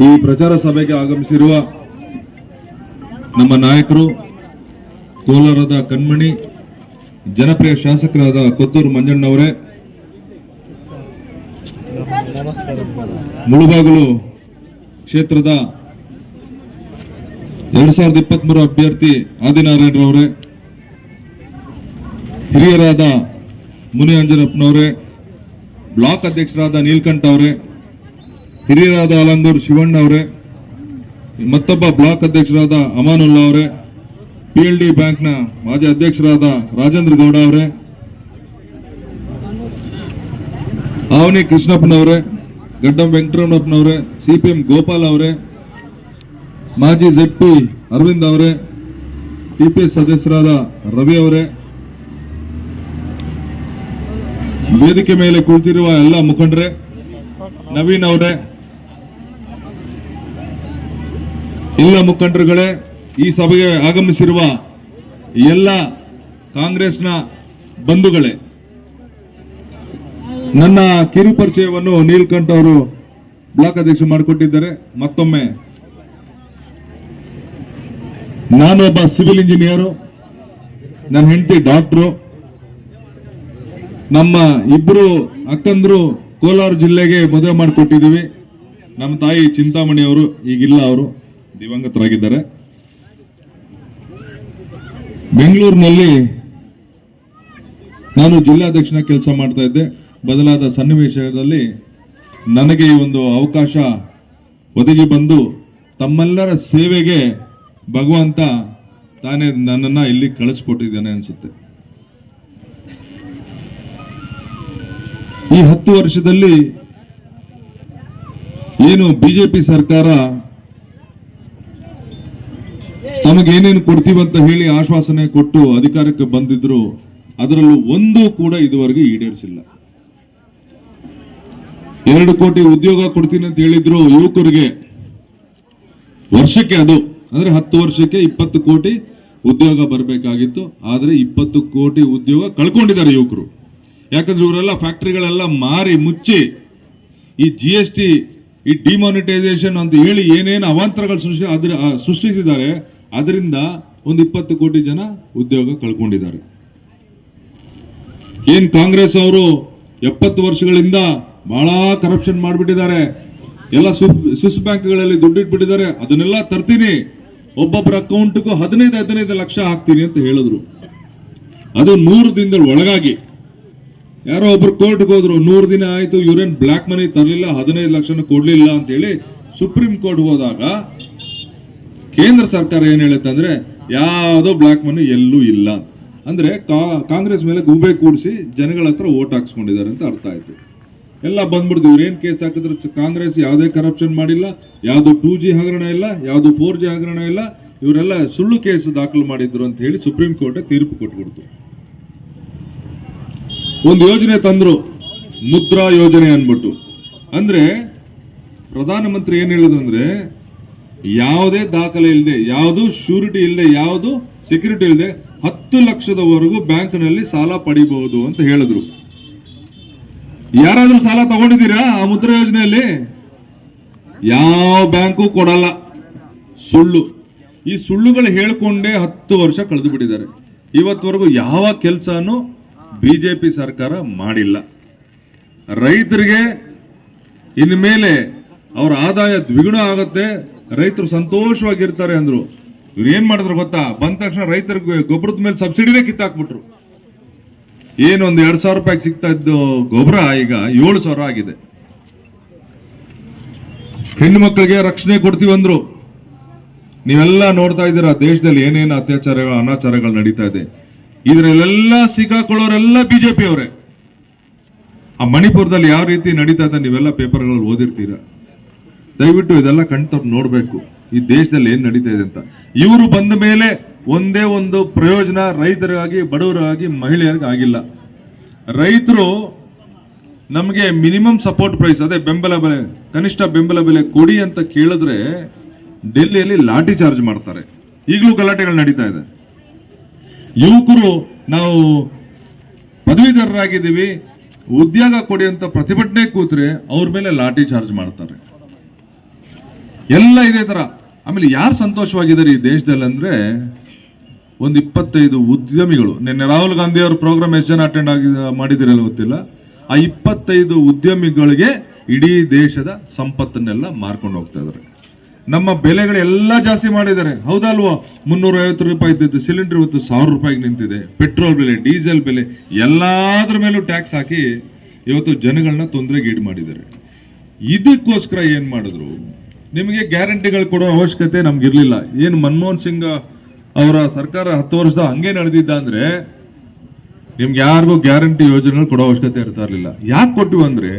ಈ ಪ್ರಚಾರ ಸಭೆಗೆ ಆಗಮಿಸಿರುವ ನಮ್ಮ ನಾಯಕರು, ಕೋಲಾರದ ಕಣ್ಮಣಿ, ಜನಪ್ರಿಯ ಶಾಸಕರಾದ ಕೊತ್ತೂರು ಮಂಜಣ್ಣವರೇ, ಮುಳುಬಾಗಲು ಕ್ಷೇತ್ರದ ಎರಡ್ ಸಾವಿರದ ಇಪ್ಪತ್ತ್ ಮೂರು ಅಭ್ಯರ್ಥಿ ಆದಿನಾರಾಯಣರವರೇ ಹಿರಿಯರಾದ ಮುನಿ ಅಂಜನಪ್ಪನವರೇ ಬ್ಲಾಕ್ ಅಧ್ಯಕ್ಷರಾದ ನೀಲ್ಕಂಠ ಅವರೇ ಹಿರಿಯರಾದ ಆಲಂದೂರ್ ಶಿವಣ್ಣ ಅವರೇ, ಮತ್ತೊಬ್ಬ ಬ್ಲಾಕ್ ಅಧ್ಯಕ್ಷರಾದ ಅಮಾನುಲ್ಲಾ ಅವರೇ ಪಿ ಎಲ್ ಡಿ ಬ್ಯಾಂಕ್ನ ಮಾಜಿ ಅಧ್ಯಕ್ಷರಾದ ರಾಜೇಂದ್ರ ಗೌಡ ಅವರೇ, ಆವನಿ ಕೃಷ್ಣಪ್ಪನವರೇ, ಗಡ್ಡಂ ವೆಂಕಟರಮಣಪ್ಪನವರೇ ಸಿಪಿಎಂ ಗೋಪಾಲ್ ಅವರೇ, ಮಾಜಿ ಜೆಡ್ ಪಿ ಅರವಿಂದ್ ಅವರೇ ಟಿ ಪಿ ಎಸ್ ಸದಸ್ಯರಾದ ರವಿ ಅವರೇ, ವೇದಿಕೆ ಮೇಲೆ ಕುಳಿತಿರುವ ಎಲ್ಲ ಮುಖಂಡರೇ, ನವೀನ್ ಅವರೇ ಎಲ್ಲ ಮುಖಂಡರುಗಳೇ, ಈ ಸಭೆಗೆ ಆಗಮಿಸಿರುವ ಎಲ್ಲ ಕಾಂಗ್ರೆಸ್ನ ಬಂಧುಗಳೇ, ನನ್ನ ಕಿರುಪರಿಚಯವನ್ನು ನೀಲ್ಕಂಠ ಅವರು ಬ್ಲಾಕ್ ಅಧ್ಯಕ್ಷ ಮಾಡಿಕೊಟ್ಟಿದ್ದಾರೆ. ಮತ್ತೊಮ್ಮೆ ನಾನೊಬ್ಬ ಸಿವಿಲ್ ಇಂಜಿನಿಯರು, ನನ್ನ ಹೆಂಡತಿ ಡಾಕ್ಟ್ರು, ನಮ್ಮ ಇಬ್ಬರು ಅಕ್ಕಂದ್ರು ಕೋಲಾರ ಜಿಲ್ಲೆಗೆ ಮದುವೆ ಮಾಡಿಕೊಟ್ಟಿದ್ದೀವಿ. ನಮ್ಮ ತಾಯಿ ಚಿಂತಾಮಣಿ ಅವರು ಈಗಿಲ್ಲ ಅವರು. ದಿವಂಗತರಾಗಿದ್ದಾರೆ. ಬೆಂಗಳೂರಿನಲ್ಲಿ ನಾನು ಜಿಲ್ಲಾಧ್ಯಕ್ಷನ ಕೆಲಸ ಮಾಡ್ತಾ ಇದ್ದೆ. ಬದಲಾದ ಸನ್ನಿವೇಶದಲ್ಲಿ ನನಗೆ ಈ ಒಂದು ಅವಕಾಶ ಒದಗಿ ಬಂದು ತಮ್ಮೆಲ್ಲರ ಸೇವೆಗೆ ಭಗವಂತ ತಾನೇ ನನ್ನನ್ನ ಇಲ್ಲಿ ಕಳಿಸ್ಕೊಟ್ಟಿದ್ದೇನೆ ಅನ್ಸುತ್ತೆ. ಈ ಹತ್ತು ವರ್ಷದಲ್ಲಿ ಏನು ಬಿಜೆಪಿ ಸರ್ಕಾರ ತಮಗೇನೇನು ಅಂತ ಹೇಳಿ ಆಶ್ವಾಸನೆ ಕೊಟ್ಟು ಅಧಿಕಾರಕ್ಕೆ ಬಂದಿದ್ರು, ಅದರಲ್ಲೂ ಒಂದು ಕೂಡ ಇದುವರೆಗೂ ಈಡೇರಿಸಿಲ್ಲ. ಎರಡು ಕೋಟಿ ಉದ್ಯೋಗ ಕೊಡ್ತೀನಿ ಅಂತ ಹೇಳಿದ್ರು ಯುವಕರಿಗೆ, ವರ್ಷಕ್ಕೆ ಅದು, ಅಂದ್ರೆ ಹತ್ತು ವರ್ಷಕ್ಕೆ ಇಪ್ಪತ್ತು ಕೋಟಿ ಉದ್ಯೋಗ ಬರಬೇಕಾಗಿತ್ತು, ಆದ್ರೆ ಇಪ್ಪತ್ತು ಕೋಟಿ ಉದ್ಯೋಗ ಕಳ್ಕೊಂಡಿದ್ದಾರೆ ಯುವಕರು. ಯಾಕಂದ್ರೆ ಇವರೆಲ್ಲ ಫ್ಯಾಕ್ಟರಿಗಳೆಲ್ಲ ಮಾರಿ ಮುಚ್ಚಿ, ಈ ಜಿ ಈ ಡಿಮಾನಿಟೈಸೇಷನ್ ಅಂತ ಹೇಳಿ ಏನೇನು ಅವಾಂತರಗಳು ಸೃಷ್ಟಿ ಅದ್ರ ಸೃಷ್ಟಿಸಿದ್ದಾರೆ ಅದರಿಂದ ಒಂದು ಇಪ್ಪತ್ತು ಕೋಟಿ ಜನ ಉದ್ಯೋಗ ಕಳ್ಕೊಂಡಿದ್ದಾರೆ. ಏನ್ ಕಾಂಗ್ರೆಸ್ ಅವರು ಎಪ್ಪತ್ತು ವರ್ಷಗಳಿಂದ ಬಹಳ ಕರಪ್ಷನ್ ಮಾಡಿಬಿಟ್ಟಿದ್ದಾರೆ. ಎಲ್ಲ ಸ್ವಿಸ್ ಬ್ಯಾಂಕ್ಗಳಲ್ಲಿ ದುಡ್ಡು ಇಟ್ಬಿಟ್ಟಿದ್ದಾರೆ ಅದನ್ನೆಲ್ಲ ತರ್ತೀನಿ. ಒಬ್ಬೊಬ್ಬರ ಅಕೌಂಟ್ಗೂ ಹದಿನೈದು ಹದಿನೈದು ಲಕ್ಷ ಹಾಕ್ತೀನಿ ಅಂತ ಹೇಳಿದ್ರು. ಅದು ನೂರು ದಿನದ ಒಳಗಾಗಿ. ಯಾರೋ ಒಬ್ರು ಕೋರ್ಟ್ಗೆ ಹೋದ್ರು, ನೂರು ದಿನ ಆಯ್ತು ಇವ್ರೇನ್ ಬ್ಲಾಕ್ ಮನಿ ತರಲಿಲ್ಲ, ಹದಿನೈದು ಲಕ್ಷನ ಕೊಡಲಿಲ್ಲ ಅಂತ ಹೇಳಿ ಸುಪ್ರೀಂ ಕೋರ್ಟ್ ಹೋದಾಗ ಕೇಂದ್ರ ಸರ್ಕಾರ ಏನ್ ಹೇಳುತ್ತೆ ಅಂದ್ರೆ ಯಾವುದೋ ಬ್ಲಾಕ್ ಮನಿ ಎಲ್ಲೂ ಇಲ್ಲ. ಅಂದ್ರೆ ಕಾಂಗ್ರೆಸ್ ಮೇಲೆ ಗೂಬೆ ಕೂಡಿಸಿ ಜನಗಳ ಹತ್ರ ಓಟ್ ಹಾಕ್ಸ್ಕೊಂಡಿದ್ದಾರೆ ಅಂತ ಅರ್ಥ ಆಯ್ತು. ಎಲ್ಲ ಬಂದ್ಬಿಡ್ದು ಏನ್ ಕೇಸ್ ಹಾಕಿದ್ರು? ಕಾಂಗ್ರೆಸ್ ಯಾವುದೇ ಕರಪ್ಷನ್ ಮಾಡಿಲ್ಲ, ಯಾವುದು ಟೂ ಜಿ ಹಗರಣ ಇಲ್ಲ, ಯಾವುದು ಫೋರ್ ಜಿ ಹಗರಣ ಇಲ್ಲ, ಇವರೆಲ್ಲ ಸುಳ್ಳು ಕೇಸ್ ದಾಖಲು ಮಾಡಿದ್ರು ಅಂತ ಹೇಳಿ ಸುಪ್ರೀಂ ಕೋರ್ಟ್ ತೀರ್ಪು ಕೊಟ್ಬಿಡ್ತು. ಒಂದು ಯೋಜನೆ ತಂದ್ರು, ಮುದ್ರಾ ಯೋಜನೆ ಅನ್ಬಿಟ್ಟು ಅಂದ್ರೆ ಪ್ರಧಾನಮಂತ್ರಿ ಏನ್ ಹೇಳಿದ್ರು ಅಂದ್ರೆ ಯಾವುದೇ ದಾಖಲೆ ಇಲ್ಲದೆ ಯಾವುದು ಶ್ಯೂರಿಟಿ ಇಲ್ಲದೆ ಯಾವುದು ಸೆಕ್ಯೂರಿಟಿ ಇಲ್ಲದೆ ಹತ್ತು ಲಕ್ಷದವರೆಗೂ ಬ್ಯಾಂಕ್ನಲ್ಲಿ ಸಾಲ ಪಡಿಬಹುದು ಅಂತ ಹೇಳಿದ್ರು. ಯಾರಾದರೂ ಸಾಲ ತಗೊಂಡಿದ್ದೀರಾ ಆ ಮುದ್ರಾ ಯೋಜನೆಯಲ್ಲಿ? ಯಾವ ಬ್ಯಾಂಕು ಕೊಡಲ್ಲ. ಸುಳ್ಳು. ಈ ಸುಳ್ಳುಗಳು ಹೇಳ್ಕೊಂಡೇ ಹತ್ತು ವರ್ಷ ಕಳೆದು ಬಿಟ್ಟಿದ್ದಾರೆ ಇವತ್ತವರೆಗೂ ಯಾವ ಕೆಲಸನೂ ಬಿಜೆಪಿ ಸರ್ಕಾರ ಮಾಡಿಲ್ಲ. ರೈತರಿಗೆ ಇನ್ಮೇಲೆ ಮೇಲೆ ಅವರ ಆದಾಯ ದ್ವಿಗುಣ ಆಗತ್ತೆ. ರೈತರು ಸಂತೋಷವಾಗಿರ್ತಾರೆ ಅಂದ್ರು. ಇವ್ರು ಏನ್ ಮಾಡಿದ್ರು ಗೊತ್ತಾ? ಬಂದ ತಕ್ಷಣ ರೈತರಿಗೆ ಗೊಬ್ಬರದ ಮೇಲೆ ಸಬ್ಸಿಡಿನೇ ಕಿತ್ತಾಕ್ಬಿಟ್ರು. ಏನು ಒಂದು ಎರಡ್ ಸಾವಿರ ರೂಪಾಯಿ ಸಿಗ್ತಾ ಇದ್ದು ಗೊಬ್ಬರ ಈಗ ಏಳು ಸಾವಿರ ಆಗಿದೆ. ಹೆಣ್ಣು ಮಕ್ಕಳಿಗೆ ರಕ್ಷಣೆ ಕೊಡ್ತೀವಿ ಅಂದ್ರು. ನೀವೆಲ್ಲ ನೋಡ್ತಾ ಇದ್ದೀರಾ, ದೇಶದಲ್ಲಿ ಏನೇನು ಅತ್ಯಾಚಾರಗಳು, ಅನಾಚಾರಗಳು ನಡೀತಾ ಇದೆ. ಇದರಲ್ಲೆಲ್ಲ ಸಿಕ್ಕಾಕೊಳ್ಳೋರೆಲ್ಲ ಬಿಜೆಪಿ ಅವರೇ ಆ ಮಣಿಪುರದಲ್ಲಿ ಯಾವ ರೀತಿ ನಡೀತಾ ಇದೆ, ನೀವೆಲ್ಲ ಪೇಪರ್ಗಳಲ್ಲಿ ಓದಿರ್ತೀರ? ದಯವಿಟ್ಟು ಇದೆಲ್ಲ ಕಣ್ತವ್ರು ನೋಡಬೇಕು. ಈ ದೇಶದಲ್ಲಿ ಏನು ನಡೀತಾ ಇದೆ ಅಂತ. ಇವರು ಬಂದ ಮೇಲೆ ಒಂದೇ ಒಂದು ಪ್ರಯೋಜನ ರೈತರಿಗಾಗಿ ಬಡವರಾಗಿ ಮಹಿಳೆಯರಿಗೆ ಆಗಿಲ್ಲ. ರೈತರು ನಮಗೆ ಮಿನಿಮಮ್ ಸಪೋರ್ಟ್ ಪ್ರೈಸ್, ಅದೇ ಬೆಂಬಲ ಬೆಲೆ, ಕನಿಷ್ಠ ಬೆಂಬಲ ಬೆಲೆ ಕೊಡಿ ಅಂತ ಕೇಳಿದ್ರೆ ಡೆಲ್ಲಿಯಲ್ಲಿ ಲಾಠಿ ಚಾರ್ಜ್ ಮಾಡ್ತಾರೆ. ಈಗಲೂ ಗಲಾಟೆಗಳು ನಡೀತಾ ಇದೆ. ಯುವಕರು ನಾವು ಪದವೀಧರರಾಗಿದ್ದೀವಿ, ಉದ್ಯೋಗ ಕೊಡಿ ಅಂತ ಪ್ರತಿಭಟನೆ ಕೂತ್ರೆ ಅವ್ರ ಮೇಲೆ ಲಾಠಿ ಚಾರ್ಜ್ ಮಾಡ್ತಾರೆ. ಎಲ್ಲ ಇದೇ ಥರ ಆಮೇಲೆ ಯಾರು ಸಂತೋಷವಾಗಿದ್ದಾರೆ ಈ ದೇಶದಲ್ಲಿ ಅಂದರೆ ಒಂದು ಇಪ್ಪತ್ತೈದು ಉದ್ಯಮಿಗಳು. ನಿನ್ನೆ ರಾಹುಲ್ ಗಾಂಧಿ ಅವ್ರ ಪ್ರೋಗ್ರಾಮ್ ಎಷ್ಟು ಜನ ಅಟೆಂಡ್ ಆಗಿ ಮಾಡಿದಿರಲ್ಲ ಗೊತ್ತಿಲ್ಲ. ಆ ಇಪ್ಪತ್ತೈದು ಉದ್ಯಮಿಗಳಿಗೆ ಇಡೀ ದೇಶದ ಸಂಪತ್ತನ್ನೆಲ್ಲ ಮಾರ್ಕೊಂಡು ಹೋಗ್ತಾ ಇದ್ದಾರೆ. ನಮ್ಮ ಬೆಲೆಗಳೆಲ್ಲ ಜಾಸ್ತಿ ಮಾಡಿದ್ದಾರೆ. ಹೌದಲ್ವೋ? ಮುನ್ನೂರ ಐವತ್ತು ರೂಪಾಯಿ ಇದ್ದಿದ್ದು ಸಿಲಿಂಡರ್ ಇವತ್ತು ಸಾವಿರ ರೂಪಾಯಿಗೆ ನಿಂತಿದೆ. ಪೆಟ್ರೋಲ್ ಬೆಲೆ, ಡೀಸೆಲ್ ಬೆಲೆ, ಎಲ್ಲಾದ್ರ ಮೇಲೂ ಟ್ಯಾಕ್ಸ್ ಹಾಕಿ ಇವತ್ತು ಜನಗಳನ್ನ ತೊಂದರೆಗೆ ಈಡು ಮಾಡಿದ್ದಾರೆ ಇದಕ್ಕೋಸ್ಕರ ಏನು ಮಾಡಿದ್ರು? ನಿಮಗೆ ಗ್ಯಾರಂಟಿಗಳು ಕೊಡೋ ಅವಶ್ಯಕತೆ ನಮ್ಗಿರಲಿಲ್ಲ. ಏನು ಮನಮೋಹನ್ ಸಿಂಗ್ ಅವರ ಸರ್ಕಾರ ಹತ್ತು ವರ್ಷದ ಹಂಗೆ ನಡೆದಿದ್ದ ಅಂದರೆ ನಿಮ್ಗೆ ಯಾರಿಗೂ ಗ್ಯಾರಂಟಿ ಯೋಜನೆಗಳು ಕೊಡೋ ಅವಶ್ಯಕತೆ ಇರ್ತಾ ಇರಲಿಲ್ಲ. ಯಾಕೆ ಕೊಟ್ಟಿವಿ ಅಂದ್ರೆ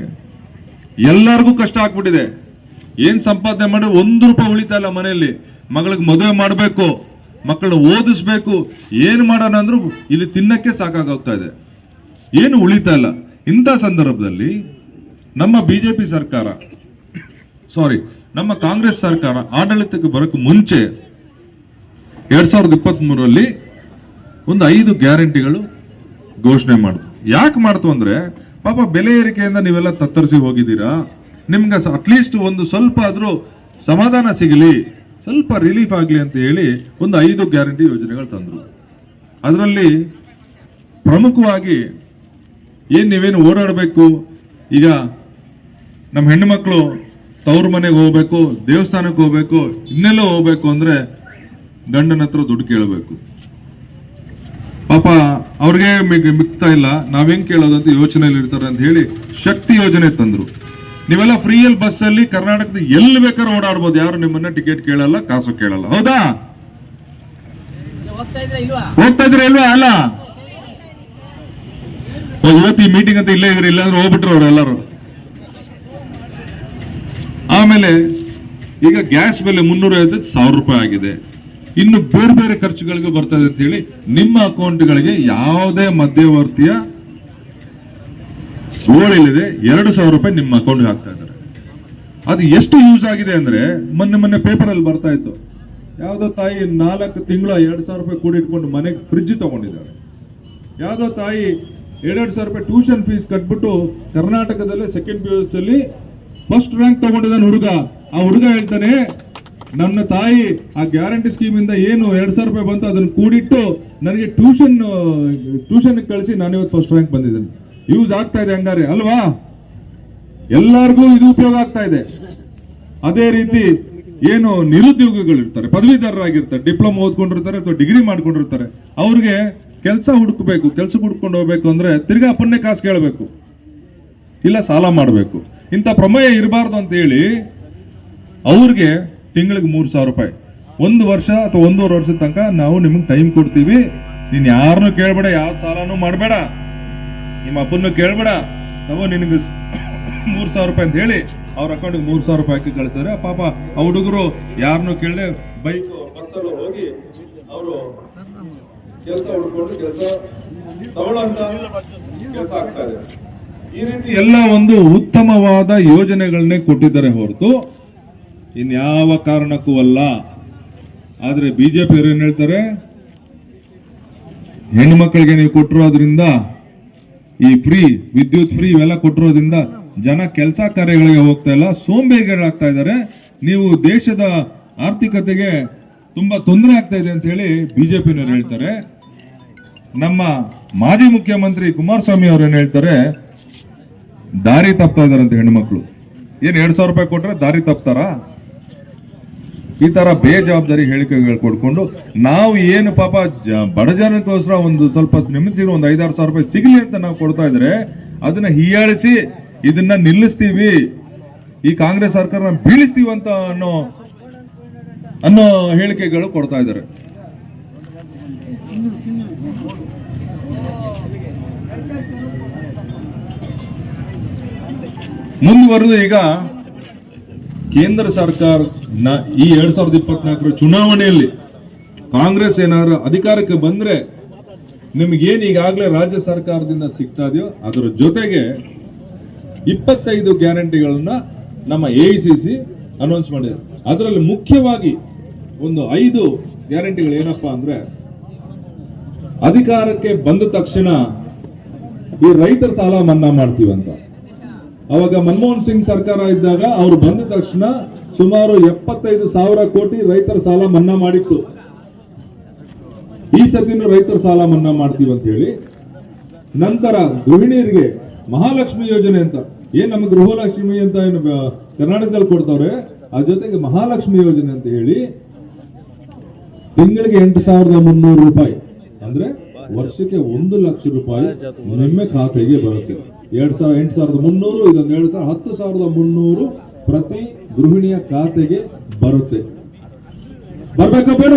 ಎಲ್ಲರಿಗೂ ಕಷ್ಟ ಆಗ್ಬಿಟ್ಟಿದೆ. ಏನು ಸಂಪಾದನೆ ಮಾಡಿ ಒಂದು ರೂಪಾಯಿ ಉಳಿತಾ ಇಲ್ಲ ಮನೆಯಲ್ಲಿ. ಮಗಳಿಗೆ ಮದುವೆ ಮಾಡಬೇಕು, ಮಕ್ಕಳನ್ನ ಓದಿಸ್ಬೇಕು, ಏನು ಮಾಡೋಣ ಅಂದ್ರೂ ಇಲ್ಲಿ ತಿನ್ನಕ್ಕೆ ಸಾಕಾಗೋಗ್ತಾ ಇದೆ. ಏನು ಉಳಿತಾ ಇಲ್ಲ. ಇಂಥ ಸಂದರ್ಭದಲ್ಲಿ ನಮ್ಮ ಬಿಜೆಪಿ ಸರ್ಕಾರ ಸಾರಿ ನಮ್ಮ ಕಾಂಗ್ರೆಸ್ ಸರ್ಕಾರ ಆಡಳಿತಕ್ಕೆ ಬರೋಕ್ಕೆ ಮುಂಚೆ ಎರಡ್ ಸಾವಿರದ ಇಪ್ಪತ್ತ್ ಮೂರಲ್ಲಿ ಒಂದು ಐದು ಗ್ಯಾರಂಟಿಗಳು ಘೋಷಣೆ ಮಾಡ್ತು ಯಾಕೆ ಮಾಡ್ತು ಅಂದ್ರೆ, ಪಾಪ ಬೆಲೆ ಏರಿಕೆಯಿಂದ ನೀವೆಲ್ಲ ತತ್ತರಿಸಿ ಹೋಗಿದ್ದೀರಾ? ನಿಮ್ಗೆ ಅಟ್ಲೀಸ್ಟ್ ಒಂದು ಸ್ವಲ್ಪ ಆದರೂ ಸಮಾಧಾನ ಸಿಗಲಿ, ಸ್ವಲ್ಪ ರಿಲೀಫ್ ಆಗಲಿ ಅಂತ ಹೇಳಿ ಒಂದು ಐದು ಗ್ಯಾರಂಟಿ ಯೋಜನೆಗಳು ತಂದರು. ಅದರಲ್ಲಿ ಪ್ರಮುಖವಾಗಿ ಏನು ನೀವೇನು ಓಡಾಡಬೇಕು? ಈಗ ನಮ್ಮ ಹೆಣ್ಣು ಮಕ್ಕಳು ತವ್ರ ಮನೆಗೆ ಹೋಗ್ಬೇಕು ದೇವಸ್ಥಾನಕ್ಕೆ ಹೋಗ್ಬೇಕು ಇನ್ನೆಲ್ಲೋ ಹೋಗ್ಬೇಕು ಅಂದ್ರೆ ಗಂಡನ ಹತ್ರ ದುಡ್ಡು ಕೇಳಬೇಕು. ಪಾಪ ಅವ್ರಿಗೆ ಮಿಕ್ತಾ ಮಿಗ್ತಾ ಇಲ್ಲ. ನಾವೇನ್ ಕೇಳೋದು ಅಂತ ಯೋಚನೆಯಲ್ಲಿ ಇರ್ತಾರೆ ಅಂತ ಹೇಳಿ ಶಕ್ತಿ ಯೋಜನೆ ತಂದ್ರು. ನೀವೆಲ್ಲ ಫ್ರೀಯಲ್ಲಿ ಬಸ್ಸಲ್ಲಿ ಕರ್ನಾಟಕದ ಎಲ್ಲಿ ಬೇಕಾದ್ರೂ ಓಡಾಡ್ಬೋದು. ಯಾರು ನಿಮ್ಮನ್ನ ಟಿಕೆಟ್ ಕೇಳಲ್ಲ ಕಾಸು ಕೇಳಲ್ಲ. ಹೌದಾ? ಹೋಗ್ತಾ ಇದ್ರೆ ಇಲ್ವಾ? ಅಲ್ಲ. ಇವತ್ತು ಈ ಮೀಟಿಂಗ್ ಅಂತ ಇಲ್ಲೇ ಇದ್ರಿ ಇಲ್ಲಾಂದ್ರೆ ಹೋಗ್ಬಿಟ್ರು ಅವರೆಲ್ಲರೂ. ಆಮೇಲೆ ಈಗ ಗ್ಯಾಸ್ ಬೆಲೆ ಮುನ್ನೂರ ಐವತ್ತು ಸಾವಿರ ರೂಪಾಯಿ ಆಗಿದೆ. ಇನ್ನು ಬೇರೆ ಬೇರೆ ಖರ್ಚುಗಳಿಗೂ ಅಂತ ಹೇಳಿ ನಿಮ್ಮ ಅಕೌಂಟ್ಗಳಿಗೆ ಯಾವುದೇ ಮಧ್ಯವರ್ತಿಯ ಗೋಳಿಲ್ಲದೆ ಎರಡು ಸಾವಿರ ರೂಪಾಯಿ ನಿಮ್ಮ ಅಕೌಂಟ್ಗೆ ಹಾಕ್ತಾ ಇದ್ದಾರೆ. ಅದು ಎಷ್ಟು ಯೂಸ್ ಆಗಿದೆ ಅಂದ್ರೆ ಮೊನ್ನೆ ಮೊನ್ನೆ ಪೇಪರ್ ಅಲ್ಲಿ ಬರ್ತಾ ಇತ್ತು. ಯಾವುದೋ ತಾಯಿ ನಾಲ್ಕು ತಿಂಗಳ ಎರಡು ಸಾವಿರ ರೂಪಾಯಿ ಕೂಡಿಟ್ಕೊಂಡು ಮನೆಗೆ ಫ್ರಿಜ್ ತಗೊಂಡಿದ್ದಾರೆ. ಯಾವುದೋ ತಾಯಿ ಎರಡೆರಡು ಸಾವಿರ ರೂಪಾಯಿ ಟ್ಯೂಷನ್ ಫೀಸ್ ಕಟ್ಬಿಟ್ಟು ಕರ್ನಾಟಕದಲ್ಲೇ ಸೆಕೆಂಡ್ ಪಿ ಯು ಅಲ್ಲಿ ಫಸ್ಟ್ ರ್ಯಾಂಕ್ ತಗೊಂಡಿದ್ದಾನೆ ಹುಡುಗ. ಆ ಹುಡುಗ ಹೇಳ್ತಾನೆ, ನನ್ನ ತಾಯಿ ಆ ಗ್ಯಾರಂಟಿ ಸ್ಕೀಮ್ ಇಂದ ಏನು ಎರಡ್ ಸಾವಿರ ರೂಪಾಯಿ ಬಂತು ಅದನ್ನ ಕೂಡಿಟ್ಟು ನನಗೆ ಟ್ಯೂಷನ್ ಟ್ಯೂಷನ್ ಕಳಿಸಿ ನಾನು ಇವತ್ತು ಫಸ್ಟ್ ರ್ಯಾಂಕ್ ಬಂದಿದ್ದೇನೆ. ಯೂಸ್ ಆಗ್ತಾ ಇದೆ ಹಂಗಾರೆ, ಅಲ್ವಾ? ಎಲ್ಲರಿಗೂ ಇದು ಉಪಯೋಗ ಆಗ್ತಾ ಇದೆ. ಅದೇ ರೀತಿ ಏನು ನಿರುದ್ಯೋಗಿಗಳು ಇರ್ತಾರೆ ಪದವೀಧರರಾಗಿರ್ತಾರೆ, ಡಿಪ್ಲೊಮಾ ಓದ್ಕೊಂಡಿರ್ತಾರೆ ಅಥವಾ ಡಿಗ್ರಿ ಮಾಡ್ಕೊಂಡಿರ್ತಾರೆ, ಅವ್ರಿಗೆ ಕೆಲಸ ಹುಡುಕಬೇಕು, ಕೆಲಸ ಹುಡ್ಕೊಂಡು ಹೋಗ್ಬೇಕು ಅಂದ್ರೆ ತಿರ್ಗಾ ಅಪ್ಪನ್ನೇ ಕಾಸು ಕೇಳಬೇಕು. ಇಲ್ಲ, ಸಾಲ ಮಾಡಬೇಕು. ಇಂಥ ಪ್ರಮೇಯ ಇರಬಾರ್ದು ಅಂತ ಹೇಳಿ ಅವ್ರಿಗೆ ತಿಂಗಳಿಗೆ ಮೂರು ಸಾವಿರ ರೂಪಾಯಿ. ಒಂದು ವರ್ಷ ಅಥವಾ ಒಂದೂವರೆ ವರ್ಷದ ತನಕ ನಾವು ನಿಮಗೆ ಟೈಮ್ ಕೊಡ್ತೀವಿ. ನೀನು ಯಾರನ್ನೂ ಕೇಳಬೇಡ ಯಾವ ಸಾಲನೂ ಮಾಡಬೇಡ. ನಿಮ್ಮ ಅಪ್ಪನ್ನು ಕೇಳಬೇಡ. ನಾವು ನಿನಗೆ ಮೂರು ಸಾವಿರ ರೂಪಾಯಿ ಅಂತ ಹೇಳಿ ಅವ್ರ ಅಕೌಂಟಿಗೆ ಮೂರು ಸಾವಿರ ರೂಪಾಯಿ ಹಾಕಿ ಕಳಿಸಿದ್ರೆ ಪಾಪ ಆ ಹುಡುಗರು ಯಾರನ್ನೂ ಕೇಳದೆ ಬೈಕ್ ಬಸ್ಸಲ್ಲಿ ಹೋಗಿ ಅವರು ಕೆಲಸ ಹುಡ್ಕೊಂಡು ಕೆಲಸ ತಗೊಳ್ಳೋ ಕೆಲಸ ಆಗ್ತಾ ಇದೆ. ಈ ರೀತಿ ಎಲ್ಲ ಒಂದು ಉತ್ತಮವಾದ ಯೋಜನೆಗಳನ್ನೇ ಕೊಟ್ಟಿದ್ದಾರೆ ಹೊರತು ಇನ್ಯಾವ ಕಾರಣಕ್ಕೂ ಅಲ್ಲ. ಆದ್ರೆ ಬಿಜೆಪಿ ಏನು ಹೇಳ್ತಾರೆ? ಮಕ್ಕಳಿಗೆ ನೀವು ಕೊಟ್ಟಿರೋದ್ರಿಂದ ಈ ಫ್ರೀ ವಿದ್ಯುತ್ ಫ್ರೀ ಇವೆಲ್ಲ ಕೊಟ್ಟಿರೋದ್ರಿಂದ ಜನ ಕೆಲಸ ಕಾರ್ಯಗಳಿಗೆ ಹೋಗ್ತಾ ಇಲ್ಲ ಸೋಂಬೇರಿಗಳಾಗ್ತಾ ಇದ್ದಾರೆ. ನೀವು ದೇಶದ ಆರ್ಥಿಕತೆಗೆ ತುಂಬಾ ತೊಂದರೆ ಆಗ್ತಾ ಇದೆ ಅಂತ ಹೇಳಿ ಬಿಜೆಪಿನವ್ರು ಹೇಳ್ತಾರೆ. ನಮ್ಮ ಮಾಜಿ ಮುಖ್ಯಮಂತ್ರಿ ಕುಮಾರಸ್ವಾಮಿ ಅವರು ಏನು ಹೇಳ್ತಾರೆ? ದಾರಿ ತಪ್ತಾ ಇದಾರಂತೆ ಹೆಣ್ಮಕ್ಳು ಏನು ಎರಡು ಸಾವಿರ ರೂಪಾಯಿ ಕೊಟ್ರೆ ದಾರಿ ತಪ್ತಾರಾ? ಈ ತರ ಬೇಜವಾಬ್ದಾರಿ ಹೇಳಿಕೆಗಳು ಕೊಡ್ಕೊಂಡು ನಾವು ಏನು ಪಾಪ ಬಡ ಜನಕ್ಕೋಸ್ಕರ ಒಂದು ಸ್ವಲ್ಪ ನೆಮ್ಮದಿ ಒಂದು ಐದಾರು ಸಾವಿರ ರೂಪಾಯಿ ಸಿಗ್ಲಿ ಅಂತ ನಾವು ಕೊಡ್ತಾ ಇದ್ರೆ ಅದನ್ನ ಹೀಯಾಳಿಸಿ ಇದನ್ನ ನಿಲ್ಲಿಸ್ತೀವಿ. ಈ ಕಾಂಗ್ರೆಸ್ ಸರ್ಕಾರನ ಬೀಳಿಸ್ತೀವಿ ಅಂತ ಅನ್ನೋ ಅನ್ನೋ ಹೇಳಿಕೆಗಳು ಕೊಡ್ತಾ ಇದ್ದಾರೆ ಮುಂದುವರೆದು ಈಗ ಕೇಂದ್ರ ಸರ್ಕಾರ ಈ ಎರಡ್ ಸಾವಿರದ ಇಪ್ಪತ್ನಾಲ್ಕರ ಚುನಾವಣೆಯಲ್ಲಿ ಕಾಂಗ್ರೆಸ್ ಏನಾದ್ರು ಅಧಿಕಾರಕ್ಕೆ ಬಂದ್ರೆ ನಿಮ್ಗೇನ್ ಈಗಾಗಲೇ ರಾಜ್ಯ ಸರ್ಕಾರದಿಂದ ಸಿಗ್ತಾ ಇದೆಯೋ ಅದರ ಜೊತೆಗೆ ಇಪ್ಪತ್ತೈದು ಗ್ಯಾರಂಟಿಗಳನ್ನ ನಮ್ಮ ಎ ಸಿ ಸಿ ಅನೌನ್ಸ್ ಮಾಡಿದೆ. ಅದರಲ್ಲಿ ಮುಖ್ಯವಾಗಿ ಒಂದು ಐದು ಗ್ಯಾರಂಟಿಗಳು ಏನಪ್ಪಾ ಅಂದ್ರೆ ಅಧಿಕಾರಕ್ಕೆ ಬಂದ ತಕ್ಷಣ ಈ ರೈತರ ಸಾಲ ಮನ್ನಾ ಮಾಡ್ತೀವಂತ ಅವಾಗ ಮನಮೋಹನ್ ಸಿಂಗ್ ಸರ್ಕಾರ ಇದ್ದಾಗ ಅವರು ಬಂದ ತಕ್ಷಣ ಸುಮಾರು ಎಪ್ಪತ್ತೈದು ಸಾವಿರ ಕೋಟಿ ರೈತರ ಸಾಲ ಮನ್ನಾ ಮಾಡಿತ್ತು. ಈ ಸತಿನೂ ರೈತರ ಸಾಲ ಮನ್ನಾ ಮಾಡ್ತೀವಿ ಅಂತ ಹೇಳಿ ನಂತರ ಗೃಹಿಣಿಯರಿಗೆ ಮಹಾಲಕ್ಷ್ಮಿ ಯೋಜನೆ ಅಂತ ಏನ್ ನಮ್ಗೆ ಗೃಹಲಕ್ಷ್ಮಿ ಅಂತ ಏನು ಕರ್ನಾಟಕದಲ್ಲಿ ಕೊಡ್ತಾವ್ರೆ ಆ ಜೊತೆಗೆ ಮಹಾಲಕ್ಷ್ಮಿ ಯೋಜನೆ ಅಂತ ಹೇಳಿ ತಿಂಗಳಿಗೆ ಎಂಟು ಸಾವಿರದ ಮುನ್ನೂರು ರೂಪಾಯಿ ಅಂದ್ರೆ ವರ್ಷಕ್ಕೆ ಒಂದು ಲಕ್ಷ ರೂಪಾಯಿ ನಿಮ್ಮ ಖಾತೆಗೆ ಬರುತ್ತೆ. ಎರಡ್ ಸಾವಿರ ಎಂಟು ಸಾವಿರದ ಮುನ್ನೂರು, ಇದೊಂದು ಎರಡು ಸಾವಿರ ಹತ್ತು ಸಾವಿರದ ಮುನ್ನೂರು ಪ್ರತಿ ಗೃಹಿಣಿಯ ಖಾತೆಗೆ ಬರುತ್ತೆ. ಬರ್ಬೇಕು ಬೇಡ.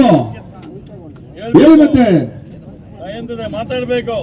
ಹೇಳಿ ಮತ್ತೆ ಮಾತಾಡ್ಬೇಕು.